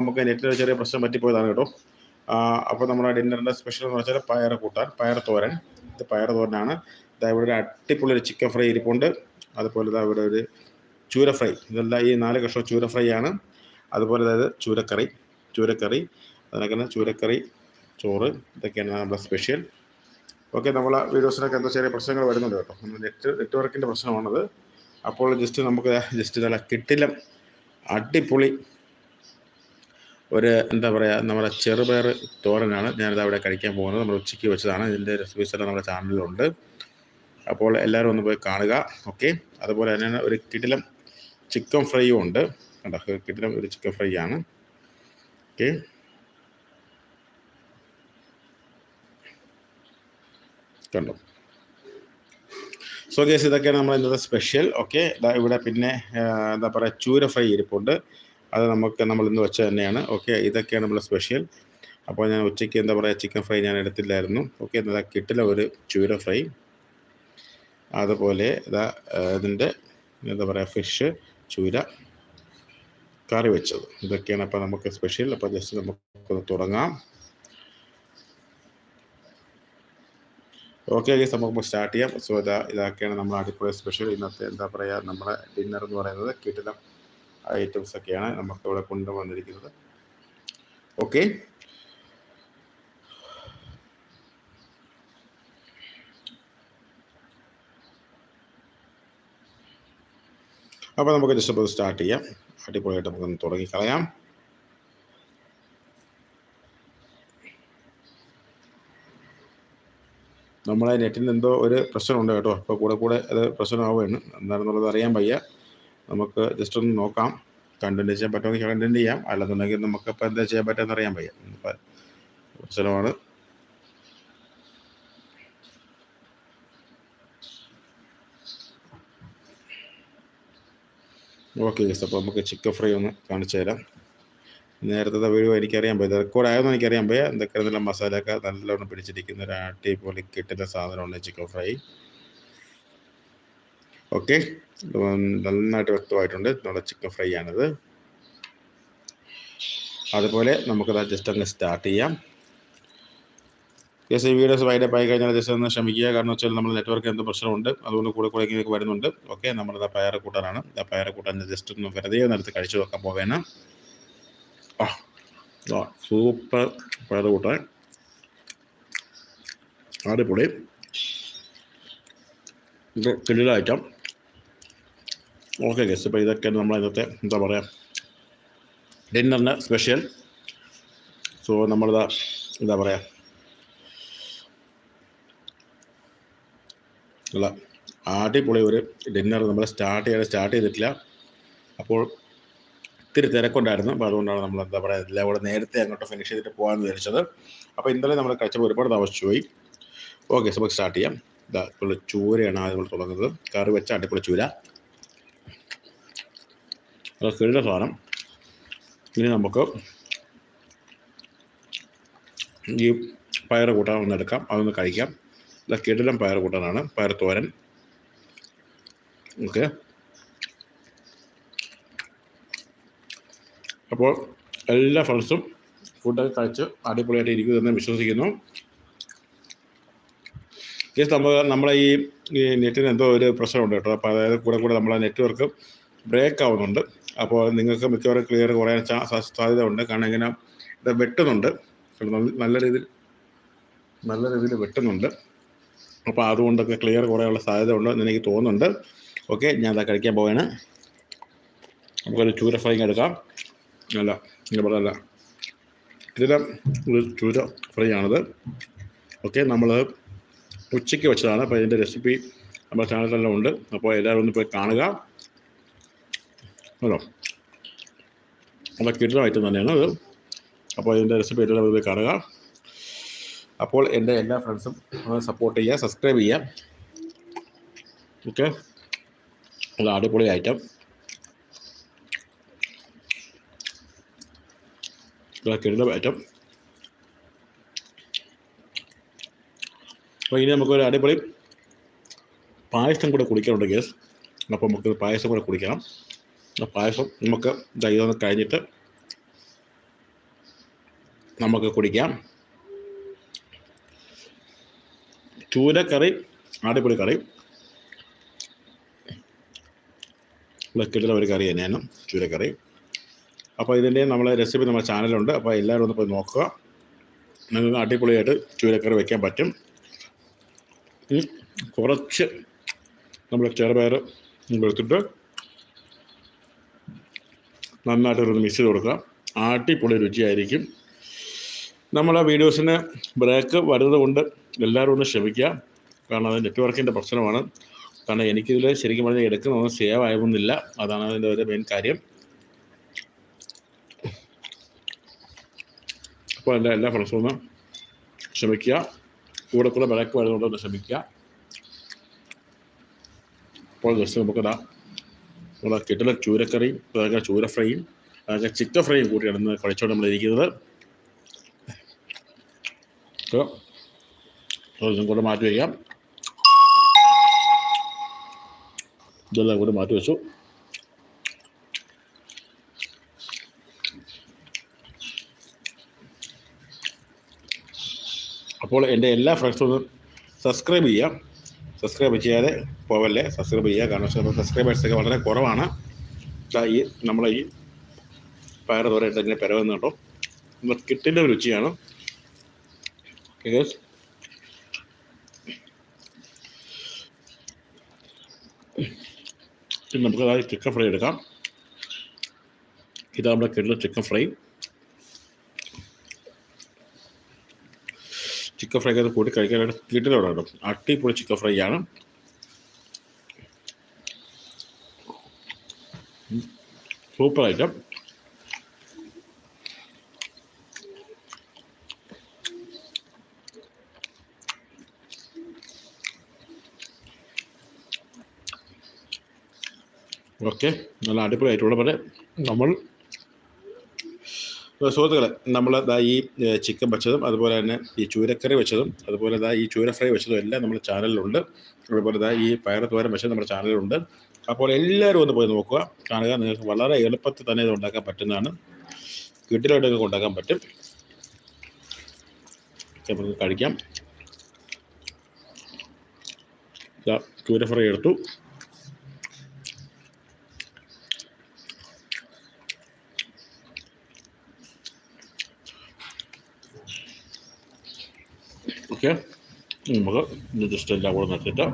നമുക്ക് നെറ്റിൽ ചെറിയ പ്രശ്നം പറ്റിപ്പോയതാണ് കേട്ടോ. അപ്പോൾ നമ്മുടെ ഡിന്നറിന്റെ സ്പെഷ്യൽ എന്ന് വെച്ചാൽ പയർ കൂട്ടാൻ പയർ തോരൻ. ഇത് പയർ തോരനാണ്. ഇതാ ഇവിടെ ഒരു അടിപൊളി ഒരു ചിക്കൻ ഫ്രൈ ഇരിപ്പുണ്ട്. അതുപോലെ ഇതാ ഇവിടെ ഒരു ചൂര ഫ്രൈ ഇതെല്ലാം ഈ നാല് കഷ്ണം ചൂര ഫ്രൈ ആണ്. അതുപോലെ അതായത് ചൂരക്കറി ചൂരക്കറി അതിനൊക്കെ ചൂരക്കറി ചോറ് ഇതൊക്കെയാണ് നമ്മുടെ സ്പെഷ്യൽ ഓക്കെ നമ്മളെ വീഡിയോസിനൊക്കെ എന്തോ ചെറിയ പ്രശ്നങ്ങൾ വരുന്നുണ്ട് കേട്ടോ. നെറ്റ് നെറ്റ്വർക്കിന്റെ പ്രശ്നമാണത്. അപ്പോൾ ജസ്റ്റ് നമുക്ക് ജസ്റ്റ് നല്ല കിട്ടിലം അടിപൊളി ഒരു എന്താ പറയുക നമ്മുടെ ചെറുപയർ തോരനാണ് ഞാനിത് അവിടെ കഴിക്കാൻ പോകുന്നത്. നമ്മൾ ഉച്ചയ്ക്ക് വെച്ചതാണ്. ഇതിന്റെ റെസിപ്പീസ് എല്ലാം നമ്മുടെ ചാനലിലുണ്ട്. അപ്പോൾ എല്ലാവരും ഒന്ന് പോയി കാണുക. ഓക്കെ. അതുപോലെ തന്നെ ഒരു കിടിലം ചിക്കൻ ഫ്രൈയും ഉണ്ട്. കണ്ടോ കിടിലം ഒരു ചിക്കൻ ഫ്രൈ ആണ് ഓക്കെ. കണ്ടോ. സോ കേസ് ഇതൊക്കെയാണ് നമ്മൾ ഇന്നത്തെ സ്പെഷ്യൽ. ഓക്കെ. ഇവിടെ പിന്നെ എന്താ പറയുക ചൂര ഫ്രൈ ഇരിപ്പുണ്ട്. അത് നമുക്ക് നമ്മൾ ഇന്ന് വെച്ച തന്നെയാണ്. ഓക്കെ ഇതൊക്കെയാണ് നമ്മുടെ സ്പെഷ്യൽ അപ്പോൾ ഞാൻ ഉച്ചയ്ക്ക് എന്താ പറയുക ചിക്കൻ ഫ്രൈ ഞാൻ എടുത്തില്ലായിരുന്നു. ഓക്കെ എന്താ കിട്ടില്ല ഒരു ചൂര ഫ്രൈ അതുപോലെ ഇതാ ഇതിന്റെ എന്താ പറയുക ഫിഷ് ചൂര കറി വെച്ചത്. ഇതൊക്കെയാണ് അപ്പോൾ നമുക്ക് സ്പെഷ്യൽ അപ്പോൾ ജസ്റ്റ് നമുക്കൊന്ന് തുടങ്ങാം. ഓക്കെ ഗൈസ് നമുക്ക് സ്റ്റാർട്ട് ചെയ്യാം. സോ ഇതാ ഇതൊക്കെയാണ് നമ്മുടെ അടിപൊളി സ്പെഷ്യൽ ഇന്നത്തെ എന്താ പറയുക നമ്മുടെ ഡിന്നർ എന്ന് പറയുന്നത്. കിട്ടിലം ഐറ്റംസ് ഒക്കെയാണ് നമുക്ക് ഇവിടെ കൊണ്ടുവന്നിരിക്കുന്നത്. ഓക്കെ. അപ്പോൾ നമുക്ക് ജസ്റ്റ് അപ്പോൾ സ്റ്റാർട്ട് ചെയ്യാം. അടിപൊളിയായിട്ട് നമുക്കൊന്ന് തുടങ്ങിക്കളയാം. നമ്മളെ നെറ്റിന് എന്തോ ഒരു പ്രശ്നമുണ്ട് കേട്ടോ. അപ്പോൾ കൂടെ കൂടെ അത് പ്രശ്നമാവുകയാണ്. എന്താണെന്നുള്ളത് അറിയാൻ വയ്യ. നമുക്ക് ജസ്റ്റ് ഒന്ന് നോക്കാം. കണ്ടന്റ് ചെയ്യാൻ പറ്റുമെങ്കിൽ കണ്ടന്റ് ചെയ്യാം. അല്ലെന്നുണ്ടെങ്കിൽ നമുക്കിപ്പോൾ എന്താ ചെയ്യാൻ പറ്റുമെന്ന് അറിയാൻ വയ്യ. പ്രശ്നമാണ്. ഓക്കെ ഗസ് അപ്പോൾ നമുക്ക് ചിക്കൻ ഫ്രൈ ഒന്ന് കാണിച്ചു തരാം. നേരത്തെ വീഡിയോ എനിക്കറിയാൻ പോയത് റെക്കോർഡായെന്ന് എനിക്കറിയാൻ പോയ എന്തൊക്കെ നല്ല മസാലയൊക്കെ നല്ലോണം പിടിച്ചിരിക്കുന്ന ഒരു അടിപൊളി കിട്ടുന്ന സാധനമാണ് ചിക്കൻ ഫ്രൈ ഓക്കെ. നന്നായിട്ട് വ്യക്തമായിട്ടുണ്ട്. നമ്മുടെ ചിക്കൻ ഫ്രൈ ആണിത്. അതുപോലെ നമുക്കത് ജസ്റ്റ് അങ്ങ് സ്റ്റാർട്ട് ചെയ്യാം. ഈ വീഡിയോസ് വൈഡപ്പ് ആയി കഴിഞ്ഞാൽ ജസ്റ്റ് ഒന്ന് ക്ഷമിക്കുക കാരണം വെച്ചാൽ നമ്മൾ നെറ്റ്വർക്ക് എന്ത് പ്രശ്നമുണ്ട്. അതുകൊണ്ട് കൂടെ കൂടെ ഇങ്ങനെയൊക്കെ വരുന്നുണ്ട്. ഓക്കെ നമ്മളത് ആ പയറ് കൂട്ടാനാണ്. ആ പയറ് കൂട്ടാൻ ജസ്റ്റ് ഒന്ന് വെറുതെ ഒന്ന് കഴിച്ചു നോക്കാൻ പോവേന സൂപ്പർ പയർ കൂട്ടാൻ. അടിപൊളി. കിടില ഓക്കെ ഗസ് അപ്പോൾ ഇതൊക്കെയാണ് നമ്മൾ ഇന്നത്തെ എന്താ പറയുക ഡിന്നറിന് സ്പെഷ്യൽ സോ നമ്മളിതാ എന്താ പറയുക ഉള്ള അടിപൊളി ഒരു ഡിന്നർ നമ്മൾ സ്റ്റാർട്ട് ചെയ്യാൻ സ്റ്റാർട്ട് ചെയ്തിട്ടില്ല. അപ്പോൾ ഇത്തിരി തിരക്കുണ്ടായിരുന്നു. അപ്പോൾ അതുകൊണ്ടാണ് നമ്മൾ എന്താ പറയുക എല്ലാം കൂടെ നേരത്തെ അങ്ങോട്ട് ഫിനിഷ് ചെയ്തിട്ട് പോകാമെന്ന് വിചാരിച്ചത്. അപ്പോൾ ഇന്നലെ നമ്മൾ കഴിച്ചപ്പോൾ ഒരുപാട് താമസിച്ചു പോയി ഓക്കെ നമുക്ക് സ്റ്റാർട്ട് ചെയ്യാം. ഇതാ ചൂരയാണ് ആദ്യം തുടങ്ങുന്നത്. കറി വെച്ച അടിപൊളി ചൂര. അത് കിഴില സാധനം ഇനി നമുക്ക് ഈ പയർ കൂട്ടാൻ ഒന്ന് എടുക്കാം അതൊന്ന് കഴിക്കാം ഇത് കിടിലം പയർ കൂട്ടാനാണ് പയർ തോരൻ ഓക്കെ അപ്പോൾ എല്ലാ ഫ്രണ്ട്സും ഫുഡൊക്കെ കഴിച്ച് അടിപൊളിയായിട്ട് ഇരിക്കുമെന്ന് വിശ്വസിക്കുന്നു കേസ് നമ്മൾ നമ്മളെ ഈ ഈ നെറ്റിന് എന്തോ ഒരു പ്രശ്നമുണ്ട് കേട്ടോ അപ്പോൾ അതായത് കൂടെ കൂടെ നമ്മളെ നെറ്റ്വർക്ക് ബ്രേക്ക് ആവുന്നുണ്ട് അപ്പോൾ നിങ്ങൾക്ക് മിക്കവാറും ക്ലിയർ കുറയാൻ സാധ്യത ഉണ്ട്. കാരണം ഇങ്ങനെ ഇത് വെട്ടുന്നുണ്ട്. നല്ല രീതിയിൽ നല്ല രീതിയിൽ വെട്ടുന്നുണ്ട്. അപ്പോൾ അതുകൊണ്ടൊക്കെ ക്ലിയർ കുറയാനുള്ള സാധ്യത ഉണ്ട് എന്ന് എനിക്ക് തോന്നുന്നുണ്ട്. ഓക്കെ ഞാൻ അതാ കഴിക്കാൻ പോവാണ്. നമുക്കൊരു ചൂര ഫ്രൈ എടുക്കാം. അല്ല ഇങ്ങനെ പറഞ്ഞല്ല ഇതിലെ ഒരു ചൂര ഫ്രൈ ആണിത്. ഓക്കെ നമ്മൾ ഉച്ചയ്ക്ക് വെച്ചതാണ്. അപ്പോൾ ഇതിന്റെ റെസിപ്പി നമ്മുടെ ചാനലിലെല്ലാം ഉണ്ട്. അപ്പോൾ എല്ലാവരും ഒന്ന് പോയി കാണുക. ഹലോ അപ്പോൾ കിട്ടുന്ന ഐറ്റം തന്നെയാണ് അത്. അപ്പോൾ ഇതിന്റെ റെസിപ്പി എല്ലാം പോയി കാണുക. അപ്പോൾ എന്റെ എല്ലാ ഫ്രണ്ട്സും സപ്പോർട്ട് ചെയ്യുക സബ്സ്ക്രൈബ് ചെയ്യുക. ഓക്കെ നല്ല അടിപൊളി ഐറ്റം കിട്ടുന്ന ഐറ്റം അപ്പോൾ ഇനി നമുക്കൊരു അടിപൊളി പായസം കൂടെ കുടിക്കാനുണ്ട് ഗ്യാസ് അപ്പോൾ നമുക്ക് പായസം കൂടെ കുടിക്കണം. പായസം നമുക്ക് ദൈവം കഴിഞ്ഞിട്ട് നമുക്ക് കുടിക്കാം. ചൂരക്കറി ആടിപ്പൊടി കറി. കിട്ടുന്ന ഒരു കറി തന്നെയാണ് ചൂരക്കറി. അപ്പോൾ ഇതിന്റെ നമ്മളെ റെസിപ്പി നമ്മുടെ ചാനലുണ്ട് അപ്പോൾ എല്ലാവരും ഒന്ന് പോയി നോക്കുക. നിങ്ങൾക്ക് അടിപൊളിയായിട്ട് ചൂരക്കറി വയ്ക്കാൻ പറ്റും. കുറച്ച് നമ്മൾ ചെറുപയർ എടുത്തിട്ട് നന്നായിട്ട് ഒന്ന് മിക്സ് ചെയ്ത് കൊടുക്കുക ആട്ടിപ്പൊളി രുചിയായിരിക്കും. നമ്മൾ ആ വീഡിയോസിന് ബ്രേക്ക് വരുന്നത് കൊണ്ട് എല്ലാവരും ഒന്ന് ക്ഷമിക്കുക. കാരണം അത് നെറ്റ്വർക്കിന്റെ പ്രശ്നമാണ്. കാരണം എനിക്കിതിൽ ശരിക്കും പറഞ്ഞാൽ എടുക്കുന്നതൊന്നും സേവ് ആകുന്നില്ല അതാണ് അതിന്റെ ഒരു മെയിൻ കാര്യം. അപ്പോൾ എല്ലാ എല്ലാ ഫ്രണ്ട്സും ഒന്ന് ക്ഷമിക്കുക. കൂടെ കൂടെ ബ്രേക്ക് വരുന്നതുകൊണ്ട് ഒന്ന് ക്ഷമിക്കുക. അപ്പോൾ ജസ്റ്റ് നമുക്കിതാ നമ്മുടെ കിട്ടുന്ന ചൂരക്കറിയും അതൊക്കെ ചൂര ഫ്രൈയും അതൊക്കെ ചിക്കൻ ഫ്രൈയും കൂട്ടിയാണ് ഇന്ന് കഴിച്ചുകൊണ്ട് നമ്മളിരിക്കുന്നത്. ഇതും കൂടെ മാറ്റി വയ്ക്കാം. ഇതെല്ലാം കൂടെ മാറ്റി വെച്ചു. അപ്പോൾ എന്റെ എല്ലാ ഫ്രണ്ട്സും ഒന്ന് സബ്സ്ക്രൈബ് ചെയ്യാം സബ്സ്ക്രൈബ് ചെയ്യാതെ പോവല്ലേ? സബ്സ്ക്രൈബ് ചെയ്യുക. കാരണം വെച്ചാൽ സബ്സ്ക്രൈബേഴ്സൊക്കെ വളരെ കുറവാണ്. ഈ നമ്മളെ ഈ പയർ തോരയിട്ട് ഇങ്ങനെ പിറവുന്ന കേട്ടോ. കിട്ടിന്റെ രുചിയാണ്. നമുക്ക് അതായത് ചിക്കൻ ഫ്രൈ എടുക്കാം. ഇതാ നമ്മുടെ കിട്ടുന്ന ചിക്കൻ ഫ്രൈ ചിക്കൻ ഫ്രൈ ഒക്കെ കൂട്ടി കഴിക്കാനായിട്ട് കിട്ടിലോടെ കേട്ടോ. അടിപൊളി ചിക്കൻ ഫ്രൈ ആണ്. Super item. ഓക്കെ നല്ല അടിപൊളിയായിട്ടുള്ള പോലെ നമ്മൾ സുഹൃത്തുക്കളെ നമ്മൾ ദാ ഈ ചിക്കൻ വെച്ചതും അതുപോലെ തന്നെ ഈ ചൂരക്കറി വെച്ചതും അതുപോലെ ദാ ഈ ചൂര ഫ്രൈ വെച്ചതും എല്ലാം നമ്മുടെ ചാനലിലുണ്ട്. അതുപോലെ ദാ ഈ പയർ വെച്ചത് നമ്മുടെ ചാനലിലുണ്ട്. അപ്പോൾ എല്ലാവരും ഒന്ന് പോയി നോക്കുക കാണുക നിങ്ങൾക്ക് വളരെ എളുപ്പത്തിൽ തന്നെ ഇത് ഉണ്ടാക്കാൻ പറ്റുന്നതാണ്. വീട്ടിലോട്ടൊക്കെ ഉണ്ടാക്കാൻ പറ്റും. നമുക്ക് കഴിക്കാം. ചൂര ഫ്രൈ എടുത്തു. ഓക്കെ. നമുക്ക് ഇത് എല്ലാം കൂടെ നിർത്തിയിട്ട്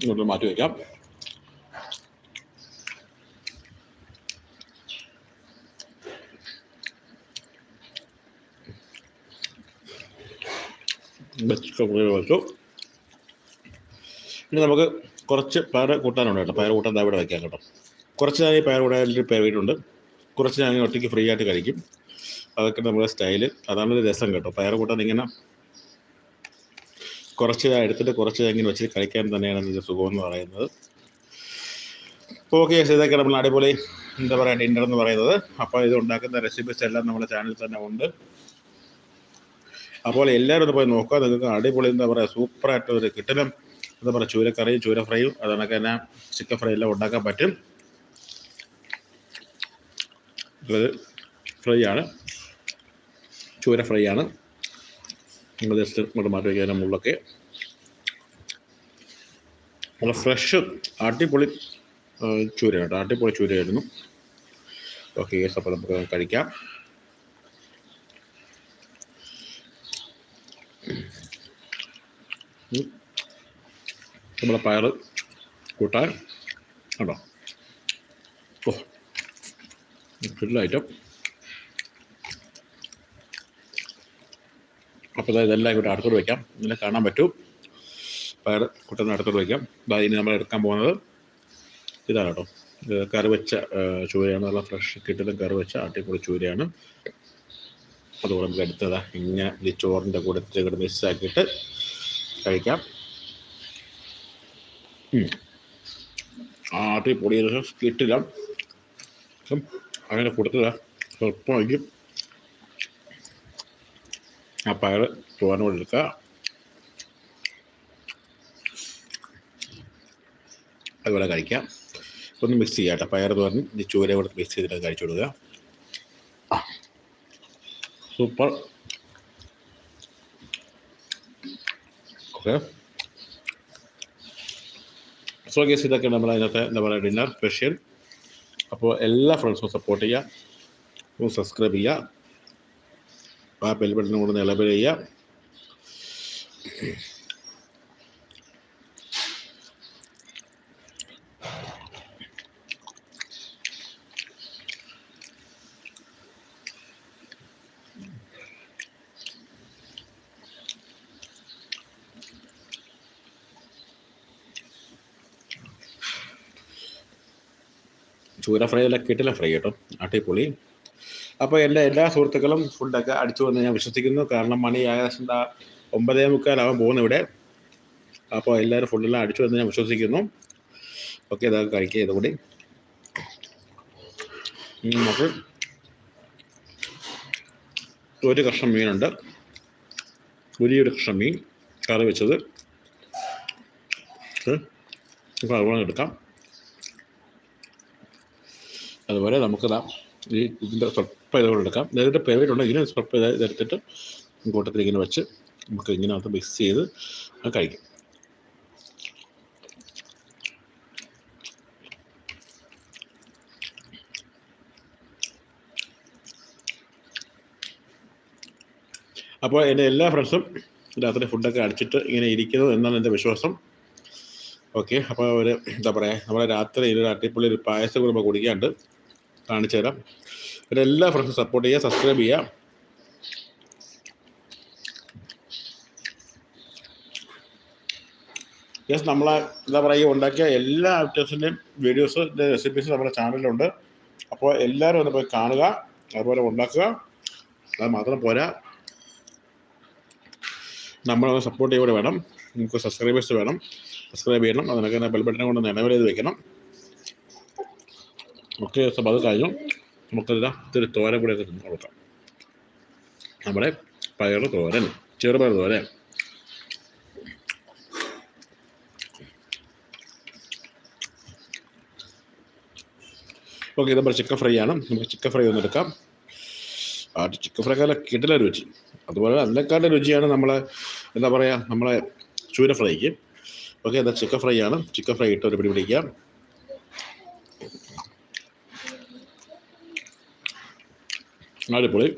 ഇങ്ങോട്ട് മാറ്റി വയ്ക്കാം. വെച്ചു ഇനി നമുക്ക് കുറച്ച് പയർ കൂട്ടാനുണ്ട് കേട്ടോ. പയർ കൂട്ടാൻ ഇവിടെ വയ്ക്കാം കേട്ടോ. കുറച്ച് ഞാൻ ഈ പയർ കൂടാൻ പേരിട്ടുണ്ട് കുറച്ച് ഞാൻ ഒറ്റയ്ക്ക് ഫ്രീ ആയിട്ട് കഴിക്കും. അതൊക്കെ നമ്മുടെ സ്റ്റൈൽ അതാണ് ഒരു രസം കേട്ടോ. പയർ കൂട്ടാൻ ഇങ്ങനെ കുറച്ച് എടുത്തിട്ട് കുറച്ച് ഇങ്ങനെ വെച്ചിട്ട് കളിക്കാൻ തന്നെയാണ് ഇതിന്റെ എന്ന് പറയുന്നത്. ഓക്കെ ഇതൊക്കെ നമ്മൾ അടിപൊളി എന്താ പറയുക ഡിന്നർ എന്ന് പറയുന്നത്. അപ്പോൾ ഇത് ഉണ്ടാക്കുന്ന റെസിപ്പീസ് എല്ലാം നമ്മുടെ ചാനലിൽ തന്നെ ഉണ്ട്. അപ്പോൾ എല്ലാവരും ഒന്ന് പോയി നോക്കുക. നിങ്ങൾക്ക് അടിപൊളി എന്താ പറയുക സൂപ്പറായിട്ട് ഒരു കിട്ടലും എന്താ പറയുക ചൂരക്കറിയും ചൂര ഫ്രൈയും അതൊക്കെ തന്നെ ചിക്കൻ ഫ്രൈ എല്ലാം ഉണ്ടാക്കാൻ പറ്റും. ഫ്രൈ ആണ്. ചൂര ഫ്രൈ ആണ് നമ്മൾ ജസ്റ്റ് ഇങ്ങോട്ട് മാറ്റി വയ്ക്കാൻ മുള്ളൊക്കെ നല്ല ഫ്രഷ് അടിപൊളി ചൂര കേട്ടോ. അടിപൊളി ചൂരയായിരുന്നു. ഓക്കെ അപ്പോൾ നമുക്ക് കഴിക്കാം. നമ്മളെ പയർ കൂട്ടാൻ. കണ്ടോ? ഓ ഫുഡ് ഐറ്റം അപ്പോൾ ഇതെല്ലാം ഇവിടെ അടുത്തോട് വയ്ക്കാം. ഇങ്ങനെ കാണാൻ പറ്റും. പയർ കുട്ടുന്ന അടുത്തോട്ട് വയ്ക്കാം. അപ്പോൾ ഇനി നമ്മൾ എടുക്കാൻ പോകുന്നത് ഇതാണ് കേട്ടോ. കറിവെച്ച ചൂരയാണ്. നല്ല ഫ്രഷ് കിട്ടുന്ന കറി വെച്ച അടിപൊളി ചൂരയാണ്. അതുപോലെ നമുക്ക് എടുത്തതാ ഇങ്ങനെ ഈ ചോറിന്റെ കൂടെ ഇങ്ങോട്ട് മിസ്സാക്കിയിട്ട് കഴിക്കാം. ഉം. പൊടിയ കിട്ടില്ല. അങ്ങനെ കൊടുത്തതാ. സ്വല്പമായിരിക്കും ആ പയർ ചോറിനോട് എടുക്കുക അതുപോലെ കഴിക്കാം. ഒന്ന് മിക്സ് ചെയ്യാം കേട്ടോ. പയർ തോരൻ ചൂര കൊടുത്ത് മിക്സ് ചെയ്തിട്ട് കഴിച്ചു കൊടുക്കുക. സൂപ്പർ ഓക്കെ സോ ഗേസ് ഇതൊക്കെ നമ്മൾ അതിനകത്തെ എന്താ പറയുക ഡിന്നർ സ്പെഷ്യൽ അപ്പോൾ എല്ലാ ഫ്രണ്ട്സും സപ്പോർട്ട് ചെയ്യുക. സബ്സ്ക്രൈബ് ചെയ്യുക. ആ ബെൽ കൂടെ കൊണ്ട് ഇളവ് ചെയ്യുക. ചൂര ഫ്രൈ അല്ല കിട്ടില്ല ഫ്രൈ കേട്ടോ. അടിപൊളി. അപ്പോൾ എന്റെ എല്ലാ സുഹൃത്തുക്കളും ഫുഡൊക്കെ അടിച്ചു വന്ന് ഞാൻ വിശ്വസിക്കുന്നു. കാരണം മണി ഏകദേശം എന്താ ഒമ്പതേ മുക്കാലാവാൻ പോകുന്നു ഇവിടെ. അപ്പോൾ എല്ലാവരും ഫുഡെല്ലാം അടിച്ചു വന്ന് ഞാൻ വിശ്വസിക്കുന്നു. ഓക്കെ ഇതൊക്കെ കഴിക്കുക ഇതുകൂടി നമുക്ക് ഒരു കഷ്ണം മീനുണ്ട്. വലിയൊരു കഷ്ണം മീൻ കറി വെച്ചത്. അതുപോലെ എടുക്കാം. അതുപോലെ നമുക്കിതാ ഈ ഇതിന്റെ സ്വൽപ്പം ഇതുപോലെ എടുക്കാം ഇതിന്റെ പേരുണ്ടെങ്കിൽ ഉണ്ട് ഇതിന് സ്വല്പം ഇത് ഇതെടുത്തിട്ട് കൂട്ടത്തിൽ ഇങ്ങനെ വെച്ച് നമുക്ക് ഇങ്ങനകത്ത് മിക്സ് ചെയ്ത് അത് കഴിക്കും. അപ്പോൾ എന്റെ എല്ലാ ഫ്രണ്ട്സും രാത്രി ഫുഡൊക്കെ അടിച്ചിട്ട് ഇങ്ങനെ ഇരിക്കുന്നു എന്നാണ് എന്റെ വിശ്വാസം. ഓക്കെ അപ്പോൾ ഒരു എന്താ പറയുക നമ്മുടെ രാത്രി ഒരു അടിപൊളി ഒരു പായസം കൂടെ കുടിക്കാണ്ട് കാണിച്ചു തരാം. പിന്നെ എല്ലാ ഫ്രണ്ട്സും സപ്പോർട്ട് ചെയ്യുക സബ്സ്ക്രൈബ് ചെയ്യുക. യെസ് നമ്മളെ എന്താ പറയുക ഉണ്ടാക്കിയ എല്ലാ ഐറ്റംസിന്റെയും വീഡിയോസ് റെസിപ്പീസ് നമ്മുടെ ചാനലിലുണ്ട് അപ്പോൾ എല്ലാവരും ഒന്ന് പോയി കാണുക അതുപോലെ ഉണ്ടാക്കുക. അത് മാത്രം പോരാ. നമ്മളൊന്ന് സപ്പോർട്ട് ചെയ്യുക വേണം. നമുക്ക് സബ്സ്ക്രൈബേഴ്സ് വേണം. സബ്സ്ക്രൈബ് ചെയ്യണം. അതിനൊക്കെ ബെൽ ബട്ടനെ കൊണ്ട് നിലവിൽ ചെയ്ത് വെക്കണം. ഓക്കെ അപ്പോൾ അത് കഴിഞ്ഞു നമുക്കിതാ ഇത്തിരി തോരൻ കൂടെ തിന്ന് കൊടുക്കാം. നമ്മുടെ പയർ തോരൻ ചെറുപയർ തോരൻ. ഓക്കെ നമ്മുടെ ചിക്കൻ ഫ്രൈ ആണ്. നമുക്ക് ചിക്കൻ ഫ്രൈ ഒന്ന് എടുക്കാം. ആ ചിക്കൻ ഫ്രൈ കാല കിട്ടില്ല രുചി. അതുപോലെ അതിനെക്കാളും രുചിയാണ് നമ്മളെ എന്താ പറയുക നമ്മളെ ചൂര ഫ്രൈക്ക് ഓക്കെ എന്താ ചിക്കൻ ഫ്രൈ ആണ്. ചിക്കൻ ഫ്രൈ ഇട്ട് ഒരു പിടി പിടിക്കാം. അടിപൊളി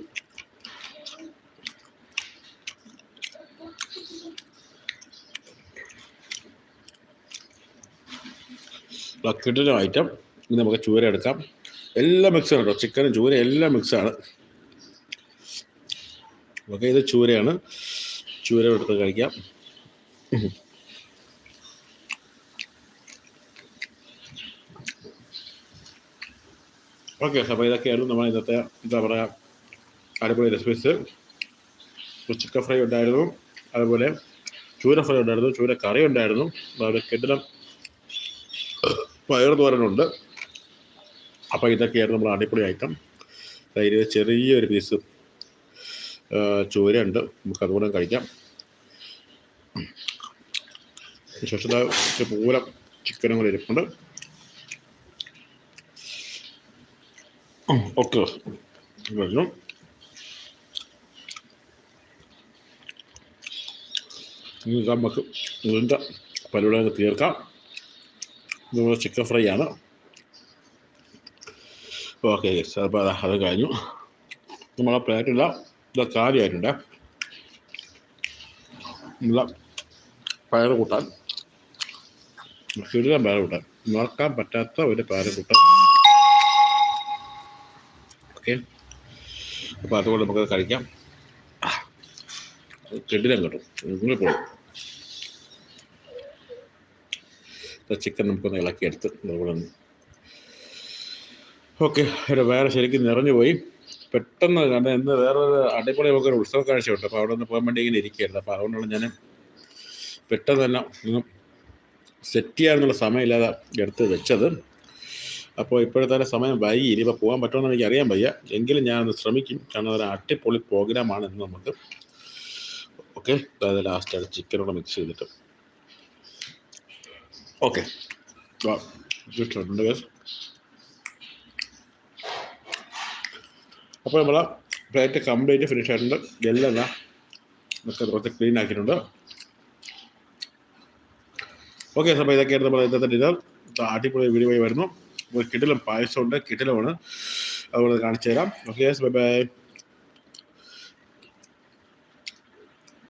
കിട്ടുന്ന ഐറ്റം ഇനി നമുക്ക് ചൂര എടുക്കാം. എല്ലാം മിക്സാണ് കേട്ടോ ചിക്കനും ചൂര എല്ലാം മിക്സാണ് ഓക്കെ ഇത് ചൂരയാണ്. ചൂര എടുത്ത് കഴിക്കാം. ഓക്കെ അപ്പോൾ ഇതൊക്കെയായിരുന്നു നമ്മൾ ഇന്നത്തെ എന്താ പറയുക അടിപൊളി റെസിപ്പീസ് ചിക്കൻ ഫ്രൈ ഉണ്ടായിരുന്നു. അതുപോലെ ചൂര ഫ്രൈ ഉണ്ടായിരുന്നു. ചൂര കറി ഉണ്ടായിരുന്നു. അതുപോലെ കെട്ടിടം പയർ തോരനുണ്ട്. അപ്പോൾ ഇതൊക്കെയായിരുന്നു നമ്മൾ അടിപൊളി ഐറ്റം അതിൽ ചെറിയൊരു പീസ് ചൂരയുണ്ട്. നമുക്ക് അതുകൂടെ കഴിക്കാം. ശേഷം പൂരം ചിക്കനും കൂടെ ഇരിപ്പുണ്ട്. ഓക്കെ കഴിഞ്ഞു. നമുക്ക് ഇതിന്റെ പരിപാടി തീർക്കാം. നമ്മുടെ ചിക്കൻ ഫ്രൈ ആണ്. ഓക്കെ അപ്പോൾ അത് കഴിഞ്ഞു. നമ്മളെ പ്ലേറ്റില്ല ഇത് കാര്യമായിട്ടുണ്ട്. നമ്മളെ പയർ കൂട്ടാൻ. കിടിലം പയർ കൂട്ടാൻ. മറക്കാൻ പറ്റാത്ത ഒരു പയർ കൂട്ടാൻ. ഓക്കെ അപ്പോൾ അതുകൊണ്ട് നമുക്കത് കഴിക്കാം. കിടിലം കിട്ടും. നിങ്ങൾ ചിക്കൻ നമുക്കൊന്ന് ഇളക്കിയെടുത്ത് അതുപോലെ ഓക്കെ ഒരു വേറെ ശരിക്കും നിറഞ്ഞു പോയി. പെട്ടെന്ന് കാരണം ഇന്ന് വേറൊരു അടിപൊളി നമുക്കൊരു ഉത്സവ കാഴ്ചയുണ്ട്. അപ്പോൾ അവിടെ നിന്ന് പോകാൻ വേണ്ടി ഇങ്ങനെ ഇരിക്കുകയായിരുന്നു. അപ്പോൾ അതുകൊണ്ടാണ് ഞാൻ പെട്ടെന്ന് തന്നെ സെറ്റ് ചെയ്യാനുള്ള സമയമില്ലാതെ എടുത്ത് വെച്ചത്. അപ്പോൾ ഇപ്പോഴത്തെ സമയം വൈകി. ഇനിയിപ്പോൾ പോകാൻ പറ്റുമെന്ന് എനിക്ക് അറിയാൻ വയ്യ. എങ്കിലും ഞാനൊന്ന് ശ്രമിക്കും. കാരണം അതൊരു അടിപൊളി പ്രോഗ്രാമാണ് ഇന്ന് നമുക്ക്. ഓക്കെ അതായത് ലാസ്റ്റ് ചിക്കനോട് മിക്സ് ചെയ്തിട്ട്. ഓക്കെ ഇട്ടിട്ടുണ്ട് അപ്പോൾ നമ്മൾ പ്ലേറ്റ് കംപ്ലീറ്റ് ഫിനിഷ് ആയിട്ടുണ്ട്. എല്ലാം നമുക്ക് കുറച്ച് ക്ലീൻ ആക്കിയിട്ടുണ്ട്. ഓക്കെ അപ്പോൾ ഇതൊക്കെയാണ് നമ്മൾ ഇന്നത്തെ ഡിന്നർ അടിപൊളി വീഡിയോ വരുന്നു. കിടിലും പായസമുണ്ട് കിടിലുമാണ്. അതുപോലെ കാണിച്ചു തരാം ഓക്കെ ബൈ ബൈ